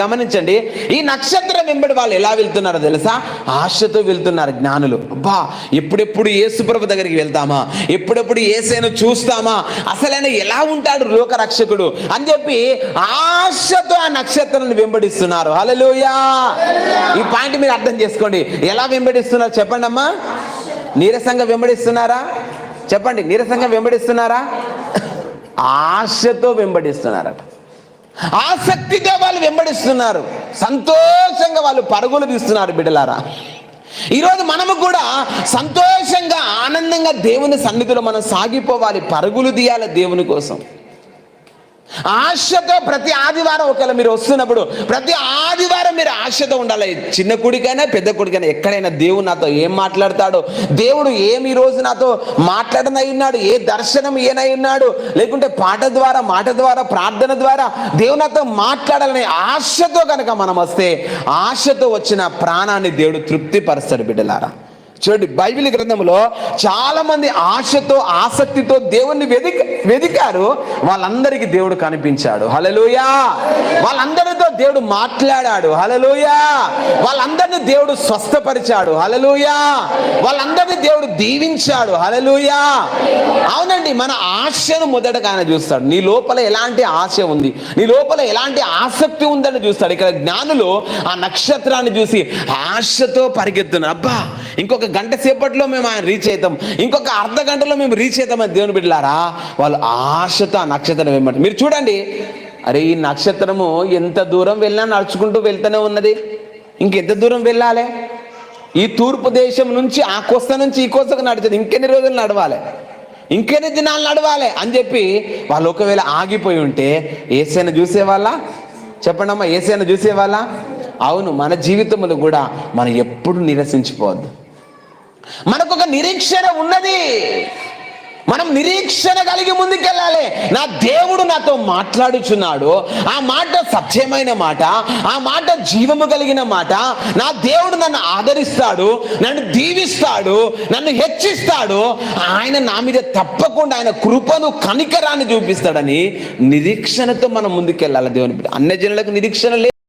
గమనించండి ఈ నక్షత్రం వెంబడి వాళ్ళు ఎలా వెళ్తున్నారో తెలుసా? ఆశతో వెళ్తున్నారు జ్ఞానులు. అబ్బా ఎప్పుడెప్పుడు ఏసుప్రభు దగ్గరికి వెళ్తామా? ఎప్పుడెప్పుడు ఏసైను చూస్తామా? అసలైన ఎలా ఉంటాడు లోక రక్షకుడు? అని చెప్పి ఆశతో ఆ నక్షత్రాన్ని వెంబడిస్తున్నారు. హలలుయా ఈ పాయింట్ మీరు అర్థం చేసుకోండి. ఎలా వెంబడిస్తున్నారు చెప్పండి అమ్మా. నీరసంగా వెంబడిస్తున్నారా? చెప్పండి నీరసంగా వెంబడిస్తున్నారా? ఆశతో వెంబడిస్తున్నారట. ఆసక్తిగా వాళ్ళు వెంబడిస్తున్నారు. సంతోషంగా వాళ్ళు పరుగులు తీస్తున్నారు బిడ్డలారా. ఈరోజు మనము కూడా సంతోషంగా ఆనందంగా దేవుని సన్నిధిలో మనం సాగిపోవాలి పరుగులు తీయాలి దేవుని కోసం. ఆశతో ప్రతి ఆదివారం ఒకవేళ మీరు వస్తున్నప్పుడు ప్రతి ఆదివారం మీరు ఆశతో ఉండాలి. చిన్న కుడికైనా పెద్ద కుడికైనా ఎక్కడైనా దేవుడు నాతో ఏం మాట్లాడతాడో దేవుడు ఏమి రోజు నాతో మాట్లాడనై ఉన్నాడు ఏ దర్శనం ఏనై ఉన్నాడు లేకుంటే పాట ద్వారా మాట ద్వారా ప్రార్థన ద్వారా దేవుడు నాతో మాట్లాడాలనే ఆశతో కనుక మనం వస్తే ఆశతో వచ్చిన ప్రాణాన్ని దేవుడు తృప్తిపరుస్తాడు బిడ్డలారా. చూడండి బైబిల్ గ్రంథంలో చాలా మంది ఆశతో ఆసక్తితో దేవుణ్ణి వెదిక వెదికారు. వాళ్ళందరికీ దేవుడు కనిపించాడు. హలలుయా వాళ్ళందరితో దేవుడు మాట్లాడాడు. హలలుయా వాళ్ళందరినీ దేవుడు స్వస్థపరిచాడు. హలలుయా వాళ్ళందరినీ దేవుడు దీవించాడు. హలలుయా అవునండి మన ఆశను మొదటగా ఆయన చూస్తాడు. నీ లోపల ఎలాంటి ఆశ ఉంది? నీ లోపల ఎలాంటి ఆసక్తి ఉందని చూస్తాడు. ఇక్కడ జ్ఞానులు ఆ నక్షత్రాన్ని చూసి ఆశతో పరిగెత్తున్నారు. అబ్బా! ఇంకొక గంట సేపట్లో మేము ఆయన రీచ్ అవుతాం. ఇంకొక అర్ధ గంటలో మేము రీచ్ అవుతామని దేవుని బిడ్డలారా వాళ్ళు ఆశతో నక్షత్రం ఏమంటారు మీరు చూడండి. అరే ఈ నక్షత్రము ఎంత దూరం వెళ్ళినా నడుచుకుంటూ వెళ్తూనే ఉన్నది. ఇంకెంత దూరం వెళ్ళాలి? ఈ తూర్పు దేశం నుంచి ఆ కోస్త నుంచి ఈ కోస్తకు నడుచుంది. ఇంకెన్ని రోజులు నడవాలి? ఇంకెన్ని దినాలు నడవాలి? అని చెప్పి వాళ్ళు ఒకవేళ ఆగిపోయి ఉంటే ఏసైనా చూసేవాళ్ళ? చెప్పండి అమ్మా ఏసైనా చూసేవాళ్ళ? అవును మన జీవితంలో కూడా మనం ఎప్పుడు నిరసించిపోవద్దు. మనకు ఒక నిరీక్షణ ఉన్నది. మనం నిరీక్షణ కలిగి ముందుకెళ్ళాలి. నా దేవుడు నాతో మాట్లాడుచున్నాడు. ఆ మాట సత్యమైన మాట. ఆ మాట జీవము కలిగిన మాట. నా దేవుడు నన్ను ఆదరిస్తాడు నన్ను దీవిస్తాడు నన్ను హెచ్చిస్తాడు. ఆయన నా మీద తప్పకుండా ఆయన కృపను కనికరాన్ని చూపిస్తాడని నిరీక్షణతో మనం ముందుకెళ్ళాలి దేవుని బిడ్డ. జనులకు నిరీక్షణ లేదు.